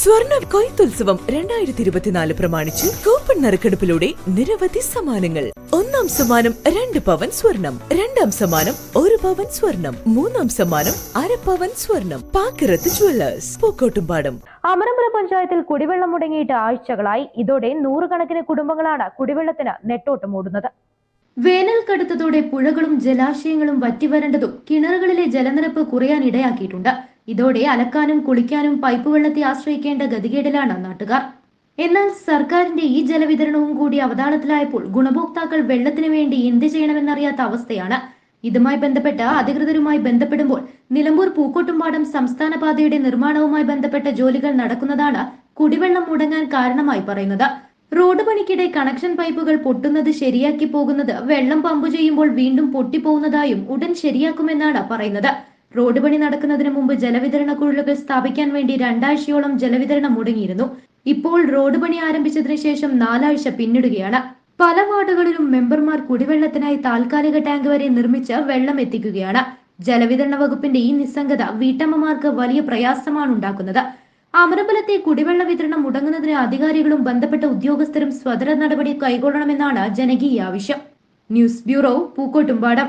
സ്വർണ കൊയ്ത്തുത്സവം രണ്ടായിരത്തി ഇരുപത്തിനാല് പ്രമാണിച്ച് കൂപ്പൺ നറുക്കെടുപ്പിലൂടെ നിരവധി സമ്മാനങ്ങൾ. ഒന്നാം സമ്മാനം രണ്ട് പവൻ സ്വർണം രണ്ടാം സമ്മാനം ഒരു പവൻ സ്വർണം മൂന്നാം സമ്മാനം അര പവൻ സ്വർണം. പാക്കിറത്ത് ജുവല്ലേഴ്സ് പൂക്കോട്ടുംപാടം. അമരമ്പുര പഞ്ചായത്തിൽ കുടിവെള്ളം മുടങ്ങിയിട്ട് ആഴ്ചകളായി. ഇതോടെ നൂറുകണക്കിന് കുടുംബങ്ങളാണ് കുടിവെള്ളത്തിന് നെട്ടോട്ടമോടുന്നത്. വേനൽ കടുത്തതോടെ പുഴകളും ജലാശയങ്ങളും വറ്റിവരേണ്ടതും കിണറുകളിലെ ജലനിരപ്പ് കുറയാൻ ഇടയാക്കിയിട്ടുണ്ട് ഇതോടെ അലക്കാനും കുളിക്കാനും പൈപ്പ് വെള്ളത്തെ ആശ്രയിക്കേണ്ട ഗതികേടിലാണ് നാട്ടുകാർ. എന്നാൽ സർക്കാരിന്റെ ഈ ജലവിതരണവും കൂടി അവതാളത്തിലായപ്പോൾ ഗുണഭോക്താക്കൾ വെള്ളത്തിനു വേണ്ടി എന്ത് ചെയ്യണമെന്നറിയാത്ത അവസ്ഥയാണ്. ഇതുമായി ബന്ധപ്പെട്ട് അധികൃതരുമായി ബന്ധപ്പെടുമ്പോൾ നിലമ്പൂർ പൂക്കോട്ടുംപാടം സംസ്ഥാന പാതയുടെ നിർമ്മാണവുമായി ബന്ധപ്പെട്ട ജോലികൾ നടക്കുന്നതാണ് കുടിവെള്ളം മുടങ്ങാൻ കാരണമായി പറയുന്നത്. റോഡ് പണിക്കിടെ കണക്ഷൻ പൈപ്പുകൾ പൊട്ടുന്നത് ശരിയാക്കി പോകുന്നത് വെള്ളം പമ്പ് ചെയ്യുമ്പോൾ വീണ്ടും പൊട്ടിപ്പോകുന്നതായും ഉടൻ ശരിയാക്കുമെന്നാണ് പറയുന്നത്. റോഡ് പണി നടക്കുന്നതിന് മുമ്പ് ജലവിതരണ കുഴലുകൾ സ്ഥാപിക്കാൻ വേണ്ടി രണ്ടാഴ്ചയോളം ജലവിതരണം മുടങ്ങിയിരുന്നു. ഇപ്പോൾ റോഡ് പണി ആരംഭിച്ചതിന് ശേഷം നാലാഴ്ച പിന്നിടുകയാണ്. പല വാർഡുകളിലും മെമ്പർമാർ കുടിവെള്ളത്തിനായി താൽക്കാലിക ടാങ്ക് വരെ നിർമ്മിച്ച് വെള്ളം എത്തിക്കുകയാണ്. ജലവിതരണ വകുപ്പിന്റെ ഈ നിസ്സംഗത വീട്ടമ്മമാർക്ക് വലിയ പ്രയാസമാണ് ഉണ്ടാക്കുന്നത്. അമരമ്പലത്തെ കുടിവെള്ള വിതരണം മുടങ്ങുന്നതിന് അധികാരികളും ബന്ധപ്പെട്ട ഉദ്യോഗസ്ഥരും സ്വതന്ത്ര നടപടി കൈക്കൊള്ളണമെന്നാണ് ജനകീയ ആവശ്യം. News bureau Pookkottumpadam.